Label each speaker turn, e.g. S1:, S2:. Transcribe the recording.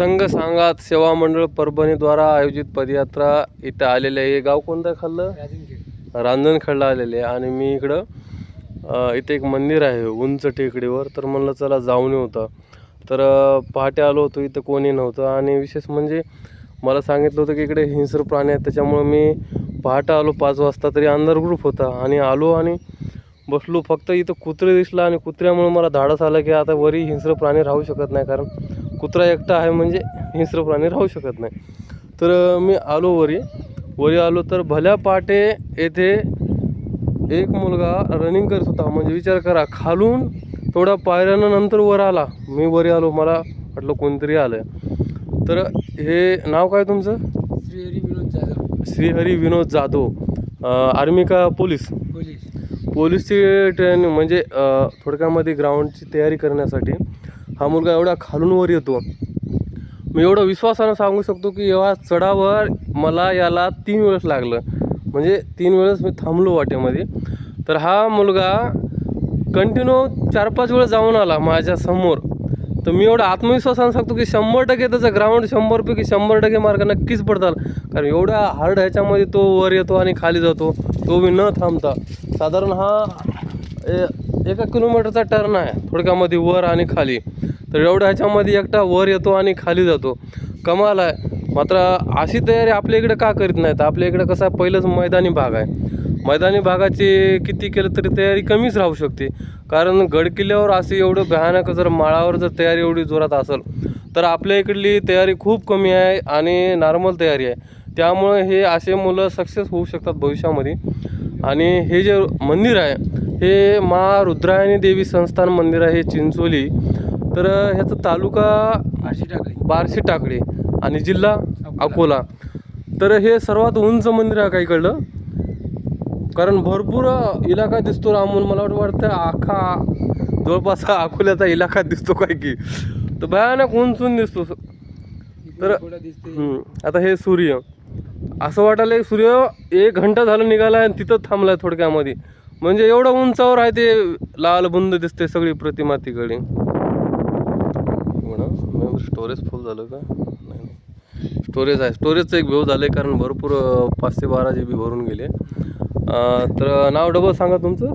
S1: संघ सांगात सेवा मंडळ परभणीद्वारा आयोजित पदयात्रा इथं आलेले आहे. हे गाव कोणतं खाल्लं? रांजणखेडला आलेले आहे. आणि मी इकडं इथे एक मंदिर आहे उंच टेकडीवर. तर म्हणलं चला जाऊन होतं. तर पहाटे आलो होतो इथं कोणी नव्हतं. आणि विशेष म्हणजे मला सांगितलं होतं की इकडे हिंस्र प्राणी आहेत. त्याच्यामुळं मी पहाटे आलो पाच वाजता तरी अंधार ग्रुप होता. आणि आलो आणि बसलो. फक्त इथं कुत्रे दिसलं आणि कुत्र्यामुळे मला धाडस आलं की आता वरी हिंस्र प्राणी राहू शकत नाही. कारण कुत्रा एकटा आहे म्हणजे हिंस्र प्राणी राहू शकत नाही. तर मी आलो वरी. वरी आलो तर भल्या पहाटे येथे एक मुलगा रनिंग करत होता. म्हणजे विचार करा खालून थोड्या पायऱ्यानं नंतर वर आला. मी वरी आलो मला वाटलं कोणतरी आलं तर हे नाव काय तुमचं?
S2: श्रीहरी विनोद जाधव.
S1: श्रीहरी विनोद जाधव. आर्मी का पोलीस?
S2: पोलीस.
S1: पोलीसची ट्रेन म्हणजे थोडक्यामध्ये ग्राउंडची तयारी करण्यासाठी. हा मुलगा एवढा खालून वर येतो. मी एवढं विश्वासानं सांगू शकतो की एव्हा चढावर मला याला तीन वेळेस लागलं. म्हणजे तीन वेळेस मी थांबलो वाटेमध्ये. तर हा मुलगा कंटिन्यू चार पाच वेळेस जाऊन आला माझ्यासमोर. तर मी एवढा आत्मविश्वासानं सांगतो की शंभर टक्के त्याचं ग्राउंड शंभरपैकी शंभर टक्के मार्क नक्कीच पडतात कारण एवढ्या हार्ड ह्याच्यामध्ये तो वर येतो आणि खाली जातो. तो बी न थांबता. साधारण हा ए- एका किलोमीटरचा टर्न आहे. थोडक्यामध्ये वर आणि खाली. तर एवढ्या ह्याच्यामध्ये एकटा वर येतो आणि खाली जातो. कमाल आहे. मात्र अशी तयारी आपल्या इकडे का करीत नाहीत? आपल्या इकडे कसं आहे पहिलंच मैदानी भाग आहे. मैदानी भागाची किती केलं तरी तयारी कमीच राहू शकते. कारण गडकिल्ल्यावर असे एवढं भयानक जर माळावर जर तयारी एवढी जोरात असेल तर आपल्या इकडली तयारी खूप कमी आहे आणि नॉर्मल तयारी आहे. त्यामुळे हे असे मुलं सक्सेस होऊ शकतात भविष्यामध्ये. आणि हे जे मंदिर आहे हे मा रुद्रायणी देवी संस्थान मंदिर आहे हे चिंचोली. तर ह्याचा तालुका बार्शी टाकळी. आणि जिल्हा अकोला. तर हे सर्वात उंच मंदिर आहे काही कळलं कारण भरपूर इलाका दिसतो रामून. मला वाटतं वाटतं आखा जवळपास अकोल्याचा इलाका दिसतो काय की. तर भयानक उंचून दिसतो. तर-
S2: थोडा दिसते
S1: हम्म. आता हे सूर्य. असं वाटायला सूर्य एक घंटा झालं निघाला आणि तिथं थांबलाय थोडक्यामध्ये. म्हणजे एवढं उंचावर आहे ते लाल बुंद दिसते सगळी प्रतिमा तिकडे. म्हणा. स्टोरेज फुल झालं का? नाही नाही. स्टोरेज आहे. स्टोरेजचं एक व्यव झालं आहे कारण भरपूर पाचशे बारा जी बी भरून गेले. तर नाव डबल सांगा तुमचं.